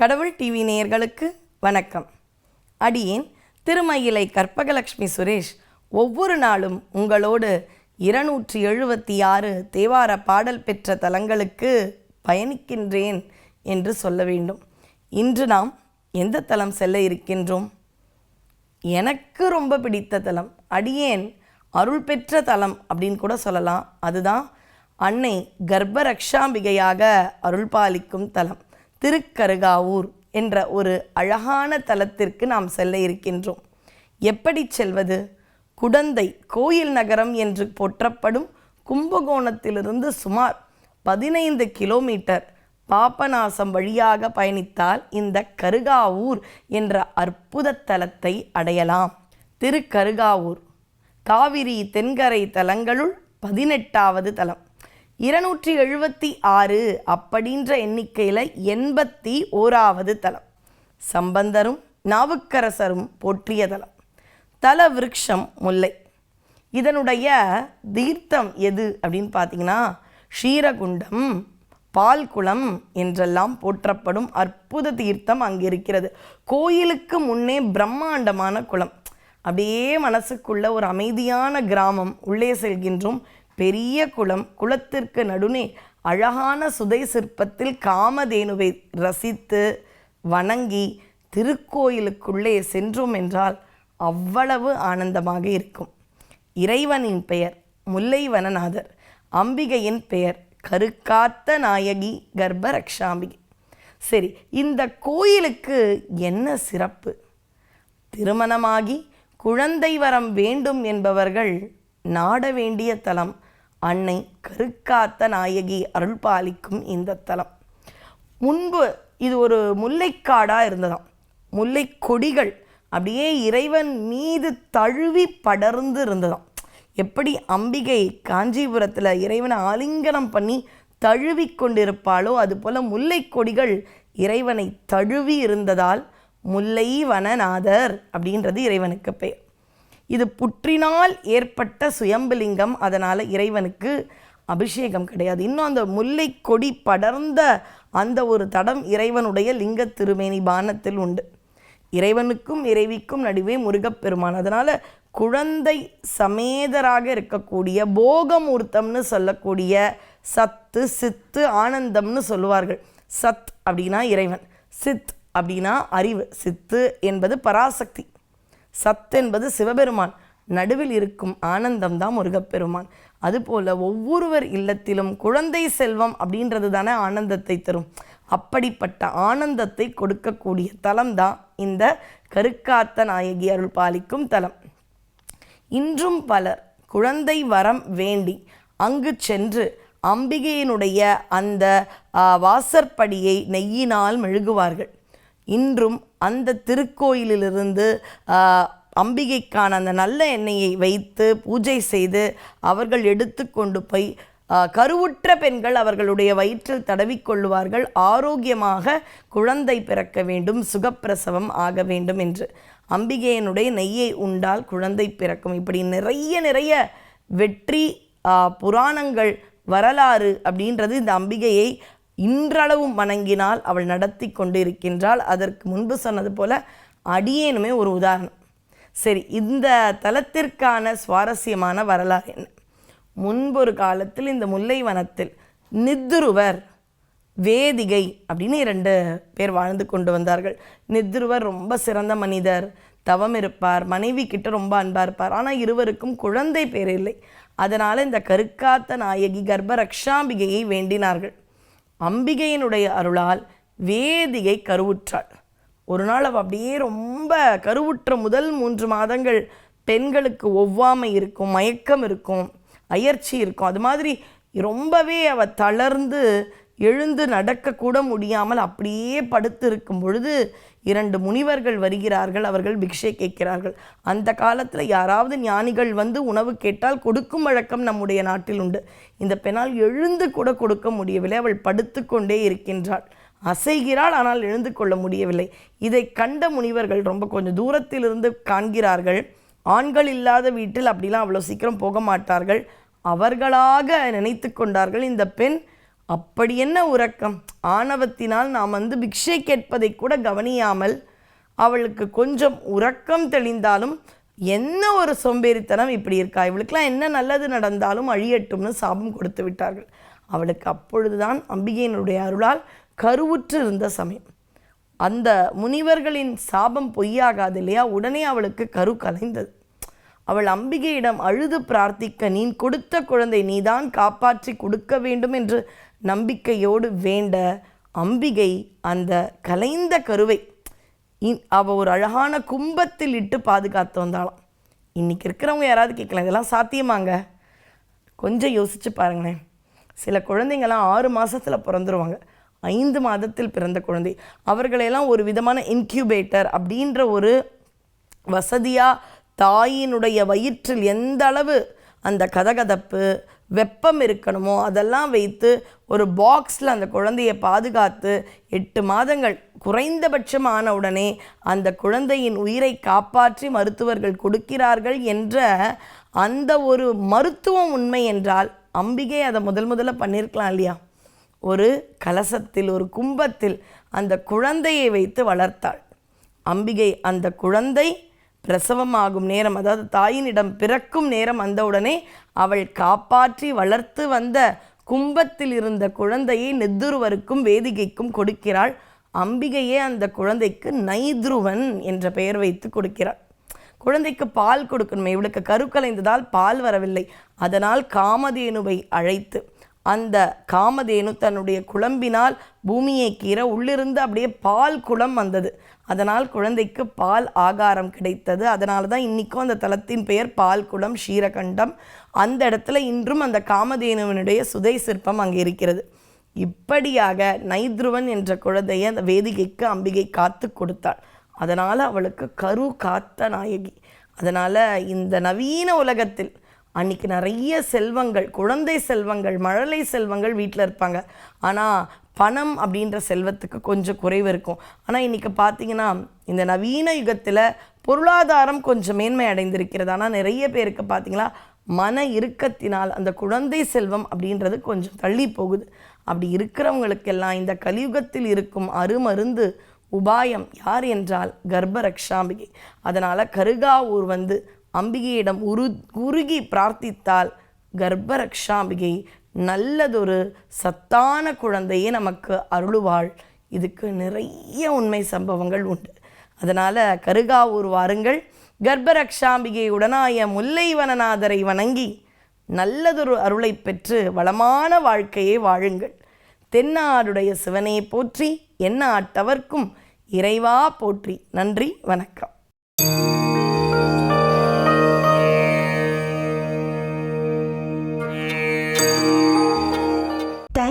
கடவுள் டிவி நேயர்களுக்கு வணக்கம். அடியேன் திருமயிலை கற்பகலட்சுமி சுரேஷ் ஒவ்வொரு நாளும் உங்களோடு இருநூற்றி எழுபத்தி ஆறு தேவார பாடல் பெற்ற தலங்களுக்கு பயணிக்கின்றேன் என்று சொல்ல வேண்டும். இன்று நாம் எந்த தலம் செல்ல இருக்கின்றோம்? எனக்கு ரொம்ப பிடித்த தலம். அடியேன் அருள் பெற்ற தலம் அப்படின்னு கூட சொல்லலாம். அதுதான் அன்னை கர்ப்பரக்ஷாம்பிகையாக அருள் பாலிக்கும் தலம். திருக்கருகாவூர் என்ற ஒரு அழகான தலத்திற்கு நாம் செல்ல இருக்கின்றோம். எப்படி செல்வது? குடந்தை கோயில் நகரம் என்று போற்றப்படும் கும்பகோணத்திலிருந்து சுமார் பதினைந்து கிலோமீட்டர் பாபநாசம் வழியாக பயணித்தால் இந்த கருகாவூர் என்ற அற்புத தலத்தை அடையலாம். திருக்கருகாவூர். காவிரி தென்கரை தலங்களுள் பதினெட்டாவது தலம். இருநூற்றி எழுபத்தி ஆறு அப்படின்ற எண்ணிக்கையில் எண்பத்தி ஓராவது தலம். சம்பந்தரும் நாவுக்கரசரும் போற்றிய தலம். தல விருட்சம் முல்லை. இதனுடைய தீர்த்தம் எது அப்படின்னு பார்த்தீங்கன்னா ஷீரகுண்டம் பால்குளம் என்றெல்லாம் போற்றப்படும் அற்புத தீர்த்தம் அங்கே இருக்கிறது. கோயிலுக்கு முன்னே பிரம்மாண்டமான குளம். அப்படியே மனசுக்குள்ள ஒரு அமைதியான கிராமம் உள்ளே செல்கின்றோம். பெரிய குளம் குளத்திற்கு நடுனே அழகான சுதை சிற்பத்தில் காமதேனுவை ரசித்து வணங்கி திருக்கோயிலுக்குள்ளே சென்றோம் என்றால் அவ்வளவு ஆனந்தமாக இருக்கும். இறைவனின் பெயர் முல்லைவனநாதர் அம்பிகையின் பெயர் கருக்காத்த நாயகி கர்ப்பரக்ஷாம்பிகை சரி இந்த கோயிலுக்கு என்ன சிறப்பு? திருமணமாகி குழந்தை வரம் வேண்டும் என்பவர்கள் நாட வேண்டிய தலம் அன்னை கருக்காத்த நாயகி அருள் பாலிக்கும் இந்த தலம். முன்பு இது ஒரு முல்லைக்காடாக இருந்ததாம். முல்லை கொடிகள் அப்படியே இறைவன் மீது தழுவி படர்ந்து இருந்ததாம். எப்படி அம்பிகை காஞ்சிபுரத்தில் இறைவனை ஆலிங்கனம் பண்ணி தழுவி கொண்டிருப்பாளோ அதுபோல் முல்லை கொடிகள் இறைவனை தழுவி இருந்ததால் முல்லை வனநாதர் அப்படின்றது இறைவனுக்கு பெயர். இது புற்றினால் ஏற்பட்ட சுயம்புலிங்கம். அதனால் இறைவனுக்கு அபிஷேகம் கிடையாது. இன்னும் அந்த முல்லை கொடி படர்ந்த அந்த ஒரு தடம் இறைவனுடைய லிங்க திருமேனி பானத்தில் உண்டு. இறைவனுக்கும் இறைவிக்கும் நடுவே முருகப்பெருமான். அதனால் குழந்தை சமேதராக இருக்கக்கூடிய போகமூர்த்தம்னு சொல்லக்கூடிய சத்து சித்து ஆனந்தம்னு சொல்லுவார்கள். சத் அப்படின்னா இறைவன். சித் அப்படின்னா அறிவு. சித்து என்பது பராசக்தி. சத் என்பது சிவபெருமான். நடுவில் இருக்கும் ஆனந்தம் தான் முருகப்பெருமான். அதுபோல் ஒவ்வொருவர் இல்லத்திலும் குழந்தை செல்வம் அப்படின்றது தானே ஆனந்தத்தை தரும். அப்படிப்பட்ட ஆனந்தத்தை கொடுக்கக்கூடிய தலம் தான் இந்த கருக்காத்த நாயகி அருள் பாலிக்கும் தலம். இன்றும் பலர் குழந்தை வரம் வேண்டி அங்கு சென்று அம்பிகையினுடைய அந்த வாசற்படியை நெய்யினால் மெழுகுவார்கள். இன்றும் அந்த திருக்கோயிலிலிருந்து அம்பிகைக்கான அந்த நல்ல எண்ணெயை வைத்து பூஜை செய்து அவர்கள் எடுத்து கொண்டு போய் கருவுற்ற பெண்கள் அவர்களுடைய வயிற்றில் தடவிக்கொள்ளுவார்கள் ஆரோக்கியமாக குழந்தை பிறக்க வேண்டும் சுகப்பிரசவம் ஆக வேண்டும் என்று. அம்பிகையனுடைய நெய்யை உண்டால் குழந்தை பிறக்கும். இப்படி நிறைய நிறைய வெற்றி புராணங்கள் வரலாறு அப்படின்றது இந்த அம்பிகையை இன்றளவும் வணங்கினால் அவள் நடத்தி கொண்டு இருக்கின்றாள் அதற்கு முன்பு சொன்னது போல அடியேனுமே ஒரு உதாரணம். சரி இந்த தலத்திற்கான சுவாரஸ்யமான வரலாறு என்ன? முன்பொரு காலத்தில் இந்த முல்லை வனத்தில் நித்துருவர் வேதிகை அப்படின்னு இரண்டு பேர் வாழ்ந்து கொண்டு வந்தார்கள். நித்ருவர் ரொம்ப சிறந்த மனிதர் தவம் இருப்பார் மனைவி கிட்ட ரொம்ப அன்பாக இருப்பார். ஆனால் இருவருக்கும் குழந்தை பேர் இல்லை. அதனால் இந்த கருக்காத்த நாயகி கர்ப்ப ரக்ஷாம்பிகையை வேண்டினார்கள். அம்பிகையினுடைய அருளால் வேதியை கருவுற்றாள். ஒரு நாள் அவள் அப்படியே ரொம்ப கருவுற்ற முதல் மூன்று மாதங்கள் பெண்களுக்கு ஒவ்வாமை இருக்கும் மயக்கம் இருக்கும் அயர்ச்சி இருக்கும். அது மாதிரி ரொம்பவே அவள் தளர்ந்து எழுந்து நடக்கக்கூட முடியாமல் அப்படியே படுத்து இருக்கும் பொழுது இரண்டு முனிவர்கள் வருகிறார்கள். அவர்கள் பிக்ஷை கேட்கிறார்கள். அந்த காலத்தில் யாராவது ஞானிகள் வந்து உணவு கேட்டால் கொடுக்கும் வழக்கம் நம்முடைய நாட்டில் உண்டு. இந்த பெண்ணால் எழுந்து கூட கொடுக்க முடியவில்லை. அவள் படுத்து கொண்டே இருக்கின்றாள். அசைகிறாள் ஆனால் எழுந்து கொள்ள முடியவில்லை. இதை கண்ட முனிவர்கள் ரொம்ப கொஞ்சம் தூரத்திலிருந்து காண்கிறார்கள். ஆண்கள் இல்லாத வீட்டில் அப்படிலாம் அவ்வளோ சீக்கிரம் போக மாட்டார்கள். அவர்களாக நினைத்து கொண்டார்கள். இந்த பெண் அப்படி என்ன உறக்கம்? ஆணவத்தினால் நாம் வந்து பிக்ஷை கேட்பதை கூட கவனியாமல் அவளுக்கு கொஞ்சம் உறக்கம் தெளிந்தாலும் என்ன ஒரு சோம்பேறித்தனம் இப்படி இருக்கா? இவளுக்கெல்லாம் என்ன நல்லது நடந்தாலும் அழியட்டும்னு சாபம் கொடுத்து விட்டார்கள். அவளுக்கு அப்பொழுதுதான் அம்பிகையினுடைய அருளால் கருவுற்று இருந்த சமயம். அந்த முனிவர்களின் சாபம் பொய்யாகாது இல்லையா? உடனே அவளுக்கு கரு கலைந்தது. அவள் அம்பிகையிடம் அழுது பிரார்த்திக்க நீ கொடுத்த குழந்தை நீதான் காப்பாற்றி கொடுக்க வேண்டும் என்று நம்பிக்கையோடு வேண்ட அம்பிகை அந்த கலைந்த கருவை. அவள் ஒரு அழகான கும்பத்தில் இட்டு பாதுகாத்து வந்தாலாம் இன்றைக்கி இருக்கிறவங்க யாராவது கேட்கலாம் இதெல்லாம் சாத்தியமாங்க? கொஞ்சம் யோசித்து பாருங்களேன். சில குழந்தைங்கள்லாம் ஆறு மாதத்தில் பிறந்துருவாங்க. ஐந்து மாதத்தில் பிறந்த குழந்தை. அவர்களையெல்லாம் ஒரு விதமான இன்க்யூபேட்டர் அப்படின்ற ஒரு வசதியாக தாயினுடைய வயிற்றில் எந்த அளவு அந்த கதகதப்பு வெப்பம் இருக்கணுமோ அதெல்லாம் வைத்து ஒரு பாக்ஸில் அந்த குழந்தையை பாதுகாத்து எட்டு மாதங்கள் குறைந்தபட்சம் ஆன உடனே அந்த குழந்தையின் உயிரை காப்பாற்றி மருத்துவர்கள் கொடுக்கிறார்கள் என்ற அந்த ஒரு மருத்துவம் உண்மை என்றால் அம்பிகை அதை முதல் முதல்ல பண்ணியிருக்கலாம் இல்லையா? ஒரு கலசத்தில் ஒரு கும்பத்தில் அந்த குழந்தையை வைத்து வளர்த்தாள். அம்பிகை அந்த குழந்தை பிரசவமாகும் நேரம் அதாவது தாயினிடம் பிறக்கும் நேரம் வந்தவுடனே அவள் காப்பாற்றி வளர்த்து வந்த கும்பத்தில் இருந்த குழந்தையை நெத்துருவருக்கும் வேதிகைக்கும் கொடுக்கிறாள். அம்பிகையே அந்த குழந்தைக்கு நைத்ருவன் என்ற பெயர் வைத்து கொடுக்கிறாள். குழந்தைக்கு பால் கொடுக்கணுமே இவளுக்கு கருக்கலைந்ததால் பால் வரவில்லை. அதனால் காமதேனுவை அழைத்து அந்த காமதேனு தன்னுடைய குழம்பினால் பூமியை கீற உள்ளிருந்து அப்படியே பால் குளம் வந்தது. அதனால் குழந்தைக்கு பால் ஆகாரம் கிடைத்தது. அதனால தான் இன்றைக்கும் அந்த தலத்தின் பெயர் பால் குளம் ஷீரகண்டம். அந்த இடத்துல இன்றும் அந்த காமதேனுவினுடைய சுதை சிற்பம் அங்கே இருக்கிறது. இப்படியாக நைத்ருவன் என்ற குழந்தையை அந்த வேதிகைக்கு அம்பிகை காத்து கொடுத்தாள். அதனால் அவளுக்கு கரு காத்த நாயகி. அதனால் இந்த நவீன உலகத்தில் அன்னைக்கு நிறைய செல்வங்கள் குழந்தை செல்வங்கள் மழலை செல்வங்கள் வீட்டில் இருப்பாங்க. ஆனால் பணம் அப்படின்ற செல்வத்துக்கு கொஞ்சம் குறைவு இருக்கும். ஆனால் இன்றைக்கி பார்த்தீங்கன்னா இந்த நவீன யுகத்தில் பொருளாதாரம் கொஞ்சம் மேன்மை அடைந்திருக்கிறது. ஆனால் நிறைய பேருக்கு பார்த்தீங்களா மன இறுக்கத்தினால் அந்த குழந்தை செல்வம் அப்படின்றது கொஞ்சம் தள்ளி போகுது. அப்படி இருக்கிறவங்களுக்கெல்லாம் இந்த கலியுகத்தில் இருக்கும் அருமருந்து உபாயம் யார் என்றால் கர்ப்ப ரக்ஷாம்பிகை. அதனால் கருகாவூர் வந்து அம்பிகையிடம் உரு உருகி பிரார்த்தித்தால் கர்ப்பரக்ஷாம்பிகை நல்லதொரு சத்தான குழந்தையை நமக்கு அருளுவாள். இதுக்கு நிறைய உண்மை சம்பவங்கள் உண்டு. அதனால் கருகாவூர் வாருங்கள். கர்ப்பரக்ஷாம்பிகை உடனாய வணங்கி நல்லதொரு அருளை பெற்று வளமான வாழ்க்கையை வாழுங்கள். தென்னாடுடைய சிவனை போற்றி என்ன ஆட்டவர்க்கும் இறைவா போற்றி. நன்றி வணக்கம்.